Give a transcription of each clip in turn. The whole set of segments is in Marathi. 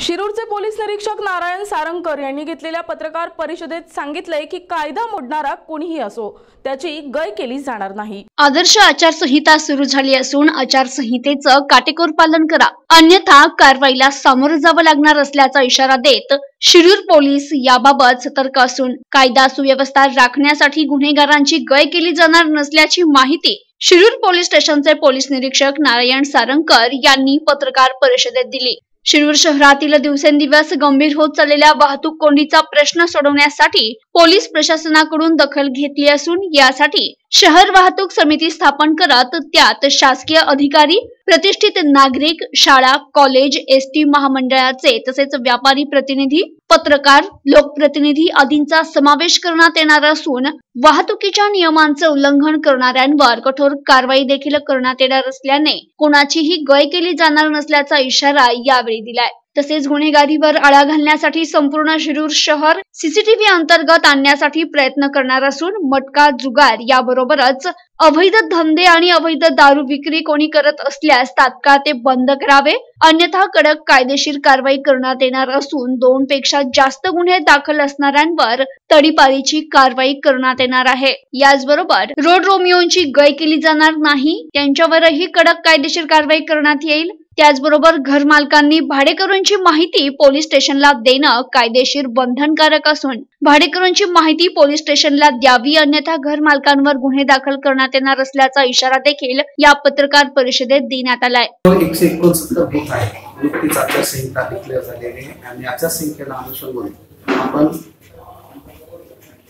शिरूरचे पोलीस निरीक्षक नारायण सारंगकर यांनी घेतलेल्या पत्रकार परिषदेत सांगितलंय की कायदा मोडणारा कोणीही असो त्याची गय केली जाणार नाही. आदर्श आचारसंहिता सुरू झाली असून आचारसंहितेचं काटेकोर पालन करा. अन्यथा कारवाईला सामोरं जावं लागणार असल्याचा इशारा देत शिरूर पोलीस याबाबत सतर्क असून कायदा सुव्यवस्था राखण्यासाठी गुन्हेगारांची गय केली जाणार नसल्याची माहिती शिरूर पोलीस स्टेशनचे पोलीस निरीक्षक नारायण सारंगकर यांनी पत्रकार परिषदेत दिली. शिरूर शहरातील दिवसेंदिवस गंभीर होत चाललेल्या वाहतूक कोंडीचा प्रश्न सोडवण्यासाठी पोलीस प्रशासनाकडून दखल घेतली असून यासाठी शहर वाहतूक समिती स्थापन करत त्यात शासकीय अधिकारी प्रतिष्ठित नागरिक शाळा कॉलेज एस टी महामंडळाचे तसेच व्यापारी प्रतिनिधी पत्रकार लोकप्रतिनिधी आदींचा समावेश करण्यात येणार असून वाहतुकीच्या नियमांचे उल्लंघन करणाऱ्यांवर कठोर कारवाई देखील करण्यात येणार असल्याने कोणाचीही गय केली जाणार नसल्याचा इशारा यावेळी दिलाय. तसेच गुन्हेगारीवर आळा घालण्यासाठी संपूर्ण शिरूर शहर सीसीटीव्ही अंतर्गत आणण्यासाठी प्रयत्न करणार असून मटका जुगार याबरोबरच अवैध धंदे आणि अवैध दारू विक्री कोणी करत असल्यास तात्काळ ते बंद करावे. अन्यथा कडक कायदेशीर कारवाई करण्यात येणार असून दोन पेक्षा जास्त गुन्हे दाखल असणाऱ्यांवर तडीपारीची कारवाई करण्यात येणार आहे. याचबरोबर रोड रोमिओंची गय केली जाणार नाही त्यांच्यावरही कडक कायदेशीर कारवाई करण्यात येईल. त्याचबरोबर घरमालकांनी भाडेकरूंची माहिती पोलीस स्टेशनला देणं कायदेशीर बंधनकारक असून भाडेकरूंची माहिती पोलीस स्टेशनला द्यावी अन्यथा घरमालकांवर गुन्हे दाखल करण्यात येणार असल्याचा इशारा देखील या पत्रकार परिषदेत देण्यात आलाय. एकशे एकोणसत्तर बूथ आहे नुकतीच आचारसंहिता डिक्लेअर झालेली आहे आणि आचारसंहितेला अनुसरून आपण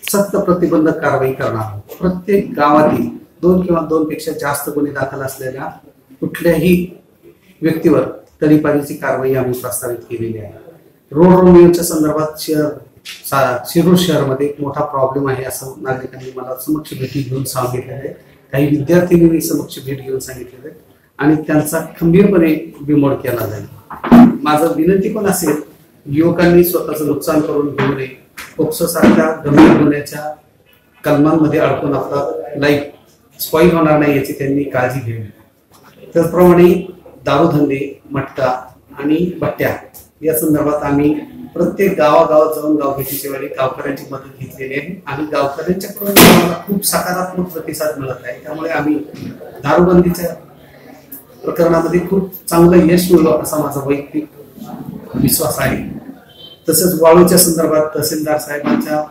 सक्त प्रतिबंधक कारवाई करणार प्रत्येक गावातील दोन किंवा दोन पेक्षा जास्त गुन्हे दाखल असलेल्या कुठल्याही व्यक्तीवर तडीपारीची कारवाई आम्ही प्रस्तावित केलेली आहे. रोड रोमिओच्या संदर्भात शहर शिरूर शहरमध्ये एक मोठा प्रॉब्लेम आहे असं नागरिकांनी मला समक्ष भेटी घेऊन सांगितलेलं आहे. काही विद्यार्थ्यांनी समक्ष भेट घेऊन सांगितलेलं आहे आणि त्यांचा खंबीरपणे बिमोड केला जाईल. माझं विनंती पण असेल युवकांनी स्वतःचं नुकसान करून घेऊ नये. पोक्सो सारख्या गंभीर गुन्ह्याच्या कलमांमध्ये अडकून आपला लाईफ स्पॉईल होणार नाही याची त्यांनी काळजी घ्यावी. त्याचप्रमाणे दारूधंदे मटका आणि बट्ट्या. या संदर्भात आम्ही प्रत्येक गावागावात जाऊन गावभेटीच्या वेळी गावकऱ्यांची मदत घेतलेली आहे. आणि गावकऱ्यांच्याकडून आम्हाला खूप सकारात्मक प्रतिसाद मिळत आहे. त्यामुळे आम्ही दारूबंदीच्या प्रकरणामध्ये खूप चांगलं यश मिळलो असा माझा वैयक्तिक विश्वास आहे. तसंच वाळूच्या संदर्भात तहसीलदार साहेबांच्या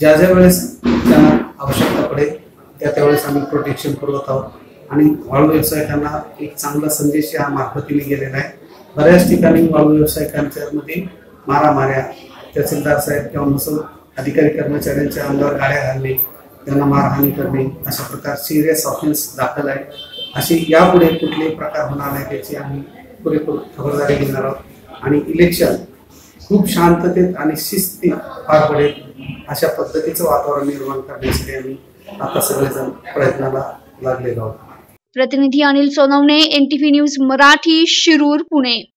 ज्या ज्या वेळेस त्यांना आवश्यकता पडेल त्या त्यावेळेस आम्ही प्रोटेक्शन पुरवत आहोत. आणि वाळू व्यावसायिकांना एक चांगला संदेश या मार्फतीने गेलेला आहे. बऱ्याच ठिकाणी वाळू व्यावसायिकांच्यामध्ये मारामाऱ्या तहसीलदार साहेब किंवा महसूल अधिकारी कर्मचाऱ्यांच्या अंगावर गाड्या घालणे त्यांना मारहाणी करणे अशा प्रकार सिरियस ऑफेन्स दाखल आहे. असे यापुढे कुठलेही प्रकार होणार नाही त्याची आम्ही पुरेपूर खबरदारी घेणार आहोत. आणि इलेक्शन खूप शांततेत आणि शिस्तीत पार पडेल अशा पद्धतीचं वातावरण निर्माण करण्यासाठी आम्ही आता सगळेजण प्रयत्नाला लागलेलो आहोत. प्रतिनिधी अनिल सोनवणे एनटीव्ही न्यूज मराठी शिरूर पुणे.